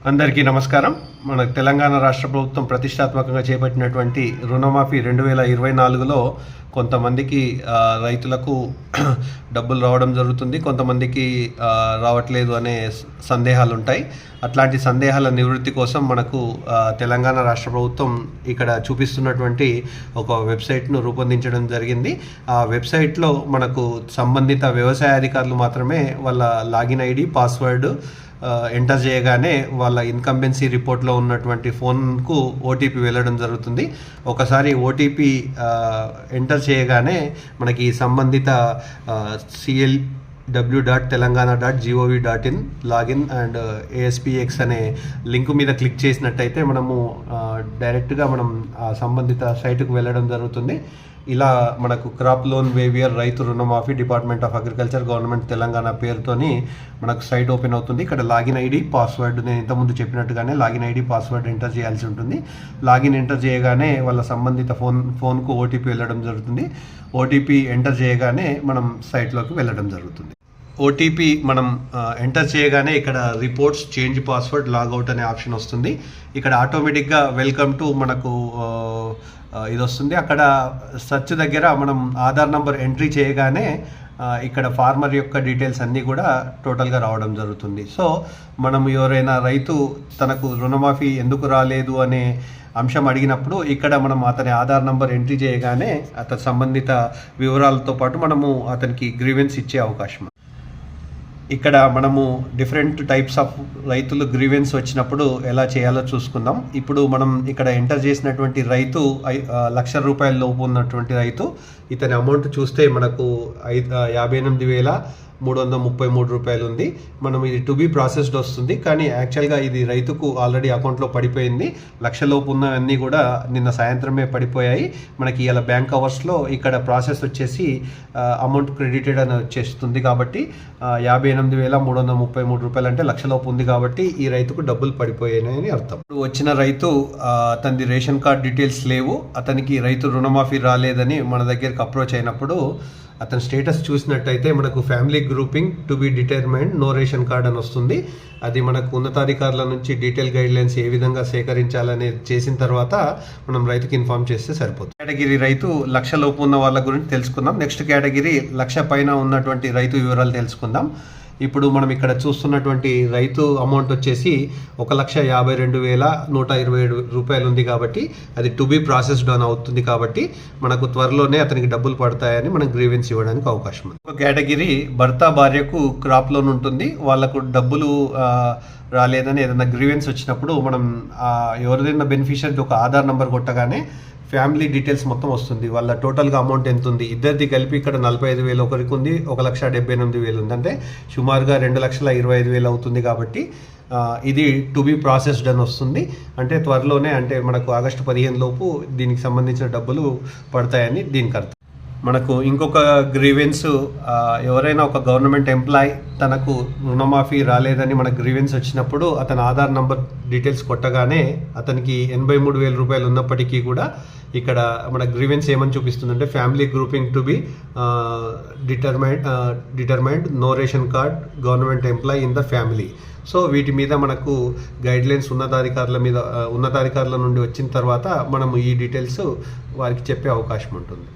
అందరికీ నమస్కారం. మన తెలంగాణ రాష్ట్ర ప్రభుత్వం ప్రతిష్టాత్మకంగా చేపట్టినటువంటి రుణమాఫీ రెండు వేల ఇరవై నాలుగులో కొంతమందికి రైతులకు డబ్బులు రావడం జరుగుతుంది. కొంతమందికి రావట్లేదు అనే సందేహాలు ఉంటాయి అట్లాంటి సందేహాల నివృత్తి కోసం మనకు తెలంగాణ రాష్ట్ర ప్రభుత్వం ఇక్కడ చూపిస్తున్నటువంటి ఒక వెబ్సైట్ను రూపొందించడం జరిగింది. ఆ వెబ్సైట్లో మనకు సంబంధిత వ్యవసాయ అధికారులు మాత్రమే వాళ్ళ లాగిన్ ఐడి పాస్వర్డ్ ఎంటర్ చేయగానే వాళ్ళ ఇన్కంబెన్సీ రిపోర్ట్లో ఉన్నటువంటి ఫోన్కు ఓటీపీ వెళ్ళడం జరుగుతుంది. ఒకసారి ఓటీపీ ఎంటర్ చేయగానే మనకి సంబంధిత CL W dot Telangana dot gov dot in login and ASPX అనే లింక్ మీద క్లిక్ చేసినట్టయితే మనము uh, డైరెక్ట్గా మనం ఆ సంబంధిత సైటుకు వెళ్ళడం జరుగుతుంది. ఇలా మనకు క్రాప్ లోన్ వేవియర్ రైతు రుణమాఫీ department of agriculture government Telangana పేరుతోని మనకు సైట్ ఓపెన్ అవుతుంది. ఇక్కడ లాగిన్ ఐడి పాస్వర్డ్ నేను ఇంతకుముందు చెప్పినట్టుగానే లాగిన్ ఐడి పాస్వర్డ్ ఎంటర్ చేయాల్సి ఉంటుంది. లాగిన్ ఎంటర్ చేయగానే వాళ్ళ సంబంధిత ఫోన్ ఫోన్కు ఓటీపీ వెళ్ళడం జరుగుతుంది. ఓటీపీ ఎంటర్ చేయగానే మనం సైట్లోకి వెళ్ళడం జరుగుతుంది. ఓటీపీ మనం ఎంటర్ చేయగానే ఇక్కడ రిపోర్ట్స్ చేంజ్ పాస్వర్డ్ లాగౌట్ అనే ఆప్షన్ వస్తుంది. ఇక్కడ ఆటోమేటిక్గా వెల్కమ్ టు మనకు ఇది వస్తుంది. అక్కడ సర్చ్ దగ్గర మనం ఆధార్ నంబర్ ఎంట్రీ చేయగానే ఇక్కడ ఫార్మర్ యొక్క డీటెయిల్స్ అన్నీ కూడా టోటల్గా రావడం జరుగుతుంది. సో మనం ఎవరైనా రైతు తనకు రుణమాఫీ ఎందుకు రాలేదు అనే అంశం అడిగినప్పుడు ఇక్కడ మనం అతని ఆధార్ నంబర్ ఎంట్రీ చేయగానే అతని సంబంధిత వివరాలతో పాటు మనము అతనికి గ్రీవెన్స్ ఇచ్చే అవకాశం ఇక్కడ మనము డిఫరెంట్ టైప్స్ ఆఫ్ రైతులు గ్రీవెన్స్ వచ్చినప్పుడు ఎలా చేయాలో చూసుకుందాం. ఇప్పుడు మనం ఇక్కడ ఎంటర్ చేసినటువంటి రైతు లక్ష రూపాయల లోపు ఉన్నటువంటి రైతు ఇతని అమౌంట్ చూస్తే మనకు ఐదు యాభై ఎనిమిది వేల మూడు వందల ముప్పై మూడు రూపాయలు ఉంది మనం ఇది టు బి ప్రాసెస్డ్ వస్తుంది. కానీ యాక్చువల్గా ఇది రైతుకు ఆల్రెడీ అకౌంట్లో పడిపోయింది. లక్షలోపు ఉన్నవన్నీ కూడా నిన్న సాయంత్రమే పడిపోయాయి. మనకి ఇలా బ్యాంక్ అవర్స్లో ఇక్కడ ప్రాసెస్ వచ్చేసి అమౌంట్ క్రెడిటెడ్ అని వచ్చేస్తుంది కాబట్టి యాభై ఎనిమిది వేల మూడు వందల ముప్పై మూడు రూపాయలు అంటే లక్షలోపు ఉంది కాబట్టి ఈ రైతుకు డబ్బులు పడిపోయాయని అర్థం. ఇప్పుడు వచ్చిన రైతు ఆ, అతనిది రేషన్ కార్డ్ డీటెయిల్స్ లేవు. అతనికి రైతు రుణమాఫీ రాలేదని మన దగ్గరికి అప్రోచ్ అయినప్పుడు అతని స్టేటస్ చూసినట్టయితే మనకు family grouping to be determined no ration card అని వస్తుంది. అది మనకు ఉన్నతాధికారుల నుంచి డీటెయిల్ గైడ్ లైన్స్ ఏ విధంగా సేకరించాలని చేసిన తర్వాత మనం రైతుకి ఇన్ఫార్మ్ చేస్తే సరిపోతుంది. కేటగిరీ రైతు లక్ష లోపు ఉన్న వాళ్ళ గురించి తెలుసుకుందాం. నెక్స్ట్ కేటగిరీ లక్ష పైన ఉన్నటువంటి రైతు వివరాలు తెలుసుకుందాం. ఇప్పుడు మనం ఇక్కడ చూస్తున్నటువంటి రైతు అమౌంట్ వచ్చేసి ఒక లక్ష యాభై రెండు వేల నూట ఇరవై ఏడు రూపాయలు ఉంది కాబట్టి అది టు బి ప్రాసెస్డ్ అని అవుతుంది కాబట్టి మనకు త్వరలోనే అతనికి డబ్బులు పడతాయని మనం గ్రీవెన్స్ ఇవ్వడానికి అవకాశం ఉంది. ఒక కేటగిరీ భర్త భార్యకు క్రాప్ లోన్ ఉంటుంది. వాళ్ళకు డబ్బులు రాలేదని ఏదైనా గ్రీవెన్స్ వచ్చినప్పుడు మనం ఎవరిదైనా బెనిఫిషియర్కి ఒక ఆధార్ నెంబర్ కొట్టగానే ఫ్యామిలీ డీటెయిల్స్ మొత్తం వస్తుంది. వాళ్ళ టోటల్గా అమౌంట్ ఎంత ఉంది ఇద్దరిది కలిపి ఇక్కడ నలభై ఐదు వేలు ఒకరికి ఉంది ఒక లక్ష డెబ్బై ఎనిమిది వేలు ఉంది. అంటే సుమారుగా రెండు లక్షల ఇరవై ఐదు వేలు అవుతుంది కాబట్టి ఇది టు బి ప్రాసెస్డ్ అని వస్తుంది. అంటే త్వరలోనే అంటే మనకు ఆగస్టు పదిహేను లోపు దీనికి సంబంధించిన డబ్బులు పడతాయని దీనికి అర్థం. మనకు ఇంకొక గ్రీవెన్స్ ఎవరైనా ఒక గవర్నమెంట్ ఎంప్లాయ్ తనకు రుణమాఫీ రాలేదని మన గ్రీవెన్స్ వచ్చినప్పుడు అతని ఆధార్ నంబర్ డీటెయిల్స్ కొట్టగానే అతనికి ఎనభై మూడు వేల రూపాయలు ఉన్నప్పటికీ కూడా ఇక్కడ మన గ్రీవెన్స్ ఏమని చూపిస్తుందంటే family grouping to be determined determined no ration card government employee in the family. So వీటి మీద మనకు గైడ్ లైన్స్ ఉన్నతాధికారుల మీద ఉన్నతాధికారుల నుండి వచ్చిన తర్వాత మనము ఈ డీటెయిల్స్ వారికి చెప్పే అవకాశం ఉంటుంది.